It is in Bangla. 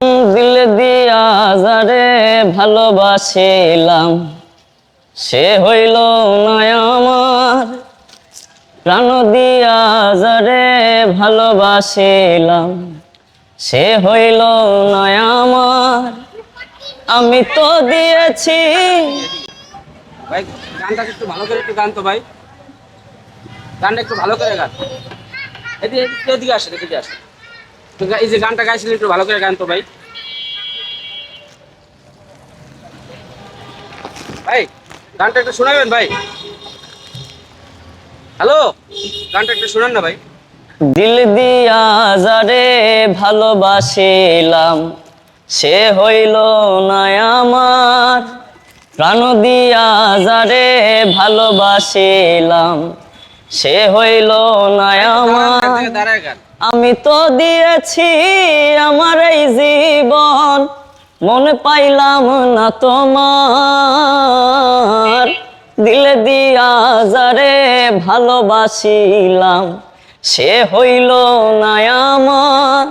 দিল দিয়া যারে ভালোবাসিলাম, সে হইল নয় আমার। প্রাণ দিয়া যারে ভালোবাসিলাম, সে হইল নয় আমার। আমি তো দিয়েছি। ভাই, গানটা একটু ভালো করে একটু গান তো ভাই। গানটা একটু ভালো করে গান। এদিকে এদিকে এদিকে আসে। তো এই যে গানটা গাইছিলেন একটু ভালো করে গান তো ভাই। ভাই গানটা একটু শোনাবেন ভাই। হ্যালো গানটা একটু শোনান না ভাই। দিল দিয়া যারে ভালোবাসিলাম সে হইল নয় আমার। প্রাণ দিয়া যারে ভালোবাসিলাম সে হইল নয় আমার। আমি তো দিয়েছি আমার এই জীবন। মনে পাইলাম না তোমার। দিলে দিয়া যারে ভালোবাসিলাম, সে হইল না আমার।